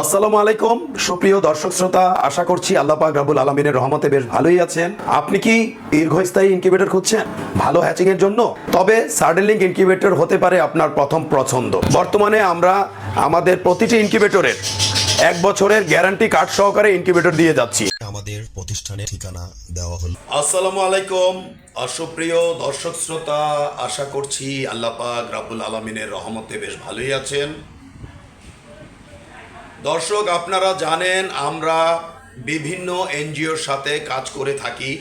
আসসালামু আলাইকুম। সুপ্রিয় দর্শক শ্রোতা আশা করছি আল্লাহ পাক রাবুল আলমিনের রহমতে বেশ ভালোই আছেন। আপনি কি দীর্ঘস্থায়ী ইনকিউবেটর খুঁজছেন? ভালো হ্যাচিং এর জন্য? তবে সার্ডেলিং ইনকিউবেটর হতে পারে আপনার প্রথম পছন্দ। বর্তমানে আমরা আমাদের প্রতিটি ইনকিউবেটরের এক বছরের গ্যারান্টি কার্ড সহকারে ইনকিউবেটর দিয়ে যাচ্ছি। আমাদের প্রতিষ্ঠানের ঠিকানা দেওয়া হলো। আসসালামু আলাইকুম। অসুপ্রিয় দর্শক শ্রোতা আশা করছি আল্লাহ পাক রাবুল আলমিনের রহমতে বেশ ভালোই আছেন। দর্শক, আপনারা জানেন আমরা বিভিন্ন এনজিওর সাথে কাজ করে থাকি।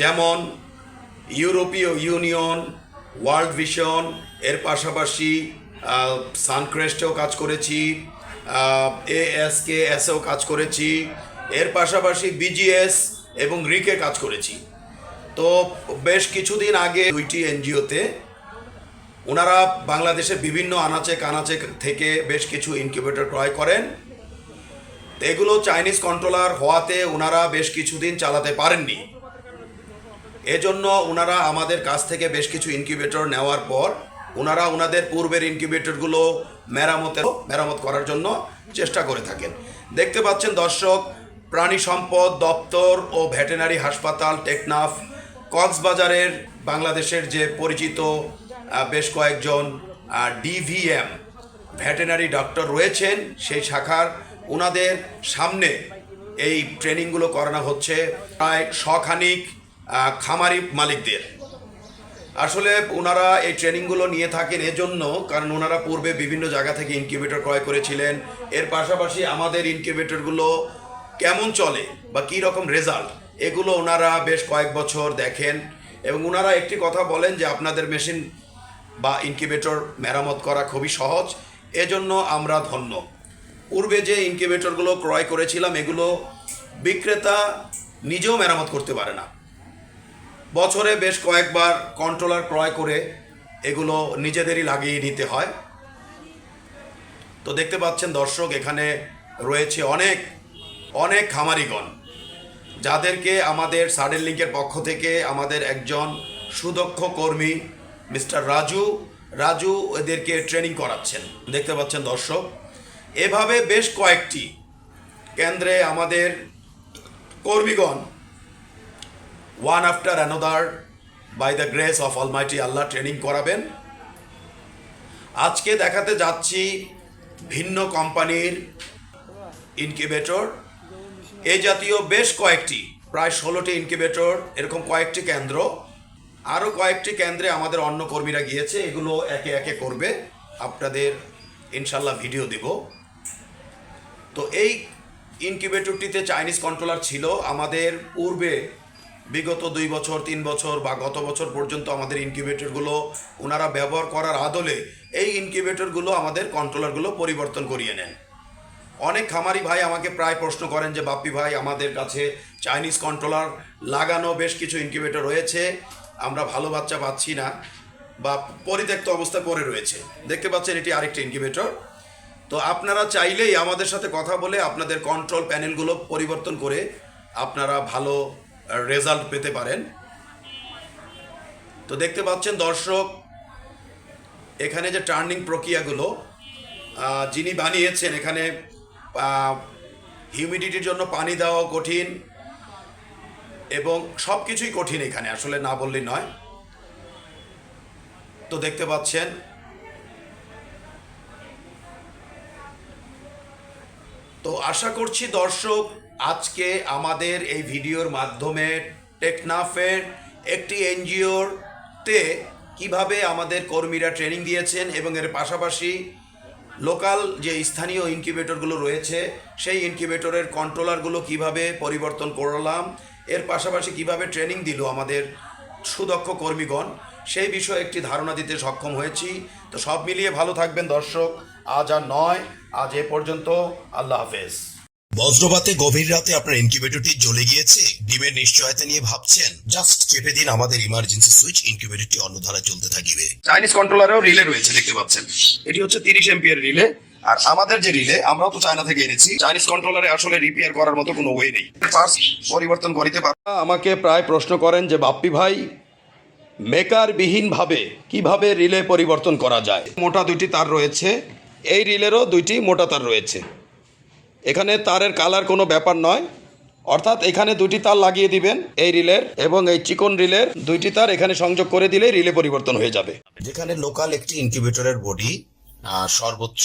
যেমন ইউরোপীয় ইউনিয়ন, ওয়ার্ল্ড ভিশন, এর পাশাপাশি সানক্রেস্টেও কাজ করেছি এএসকে এসেও কাজ করেছি, এর পাশাপাশি বিজিএস এবং রিকে কাজ করেছি। তো বেশ কিছুদিন আগে দুইটি এনজিওতে ওনারা বাংলাদেশের বিভিন্ন আনাচে কানাচে থেকে বেশ কিছু ইনকিউবেটর ক্রয় করেন। এগুলো চাইনিজ কন্ট্রোলার হওয়াতে ওনারা বেশ কিছুদিন চালাতে পারেননি। এজন্য ওনারা আমাদের কাছ থেকে বেশ কিছু ইনকিউবেটর নেওয়ার পর ওনারা ওনাদের পূর্বের ইনকিউবেটরগুলো মেরামতের মেরামত করার জন্য চেষ্টা করে থাকেন। দেখতে পাচ্ছেন দর্শক, প্রাণী সম্পদ দপ্তর ও ভেটেনারি হাসপাতাল টেকনাফ, কক্সবাজারের বাংলাদেশের যে পরিচিত বেশ কয়েকজন ডিভিএম ভেটেনারি ডক্টর রয়েছেন সেই শাখার। ওনাদের সামনে এই ট্রেনিংগুলো করানো হচ্ছে প্রায় শখানিক খামারি মালিকদের। আসলে ওনারা এই ট্রেনিংগুলো নিয়ে থাকেন এজন্য, কারণ ওনারা পূর্বে বিভিন্ন জায়গা থেকে ইনকিউবেটর ক্রয় করেছিলেন। এর পাশাপাশি আমাদের ইনকিউবেটরগুলো কেমন চলে বা কী রকম রেজাল্ট, এগুলো ওনারা বেশ কয়েক বছর দেখেন। এবং ওনারা একটি কথা বলেন যে আপনাদের মেশিন বা ইনকিউবেটর মেরামত করা খুবই সহজ। এজন্য আমরা ধন্য। পূর্বে যে ইনকিউবেটরগুলো ক্রয় করেছিলাম, এগুলো বিক্রেতা নিজেও মেরামত করতে পারে না। বছরে বেশ কয়েকবার কন্ট্রোলার ক্রয় করে এগুলো নিজেদেরই লাগিয়ে নিতে হয়। তো দেখতে পাচ্ছেন দর্শক, এখানে রয়েছে অনেক অনেক খামারিগণ। যাদেরকে আমাদের সাডেন লিঙ্কের পক্ষ থেকে আমাদের একজন সুদক্ষ কর্মী মিস্টার রাজু রাজু এদেরকে ট্রেনিং করাচ্ছেন। দেখতে পাচ্ছেন দর্শক, এভাবে বেশ কয়েকটি কেন্দ্রে আমাদের কর্মীগণ one after another by the grace of almighty Allah training করাবেন। আজকে দেখাতে যাচ্ছি ভিন্ন কোম্পানির ইনকিউবেটর এই জাতীয় বেশ কয়েকটি, প্রায় ষোলোটি ইনকিউবেটর এরকম কয়েকটি কেন্দ্র। আরও কয়েকটি কেন্দ্রে আমাদের অন্য কর্মীরা গিয়েছে, এগুলো একে একে করবে। আপনাদের ইনশাল্লাহ ভিডিও দেব। তো এই ইনকিউবেটরটিতে চাইনিজ কন্ট্রোলার ছিল। আমাদের পূর্বে বিগত দুই বছর, তিন বছর বা গত বছর পর্যন্ত আমাদের ইনকিউবেটরগুলো ওনারা ব্যবহার করার আদলে এই ইনকিউবেটরগুলো আমাদের কন্ট্রোলারগুলো পরিবর্তন করিয়ে নেন। অনেক খামারি ভাই আমাকে প্রায় প্রশ্ন করেন যে, বাপ্পি ভাই, আমাদের কাছে চাইনিজ কন্ট্রোলার লাগানো বেশ কিছু ইনকিউবেটর রয়েছে। আমরা ভালো বাচ্চা পাচ্ছি না বা পরিত্যক্ত অবস্থা পরে রয়েছে। দেখতে পাচ্ছেন, এটি আরেকটি ইনকিউবেটর তো আপনারা চাইলেই আমাদের সাথে কথা বলে আপনাদের কন্ট্রোল প্যানেলগুলো পরিবর্তন করে আপনারা ভালো রেজাল্ট পেতে পারেন। তো দেখতে পাচ্ছেন, দর্শক, এখানে যে টার্নিং প্রক্রিয়াগুলো যিনি বানিয়েছেন, এখানে হিউমিডিটির জন্য পানি দেওয়া কঠিন। এবং সব কিছুই কঠিন এখানে, আসলে না বললেই নয়। তো দেখতে পাচ্ছেন, তো আশা করছি দর্শক, আজকে আমাদের এই ভিডিওর মাধ্যমে টেকনাফের একটি এনজিওর তে কীভাবে আমাদের কর্মীরা ট্রেনিং দিয়েছেন এবং এর পাশাপাশি লোকাল যে স্থানীয় ইনকিউবেটরগুলো রয়েছে, সেই ইনকিউবেটরের কন্ট্রোলারগুলো কীভাবে পরিবর্তন করলাম এর পাশাপাশি কীভাবে ট্রেনিং দিল আমাদের সুদক্ষ কর্মীগণ সেই বিষয়ে একটি ধারণা দিতে সক্ষম হয়েছি। তো সব মিলিয়ে ভালো থাকবেন দর্শক। আজ আর নয় আজ এ পর্যন্ত। আল্লাহ হাফেজ। বজ্রপাতে গভীর রাতে আপনার ইনকিউবেটরটি জ্বলে গিয়েছে। ডিমের নিশ্চয়তা নিয়ে ভাবছেন জাস্ট চেপে দিন আমাদের ইমার্জেন্সি সুইচ ইনকিউবেটরটি অন্য ধারায় চলতে থাকিবে। চাইনিজ কন্ট্রোলারেও রিলে রয়েছে দেখতে পাচ্ছেন। এটি হচ্ছে তিরিশ এম্পিয়ার রিলে আর আমাদের যে রিলে আমরাও তো চায়না থেকে এনেছি। চাইনিজ কন্ট্রোলারে আসলে রিপেয়ার করার মতো কোনো ওয়ে নেই। পার্টস পরিবর্তন করিতে পার আমাকে প্রায় প্রশ্ন করেন যে বাপ্পি ভাই মেকার বিহীনভাবে কীভাবে রিলে পরিবর্তন করা যায়? মোটা দুইটি তার রয়েছে। এই রিলেরও দুইটি মোটা তার রয়েছে। এখানে তারের কালার কোনো ব্যাপার নয়। অর্থাৎ এখানে দুটি তার লাগিয়ে দিবেন এই রিলের এবং এই চিকন রিলের দুইটি তার এখানে সংযোগ করে দিলেই রিলে পরিবর্তন হয়ে যাবে। যেখানে লোকাল একটি ইনকিউবেটরের বডি সর্বোচ্চ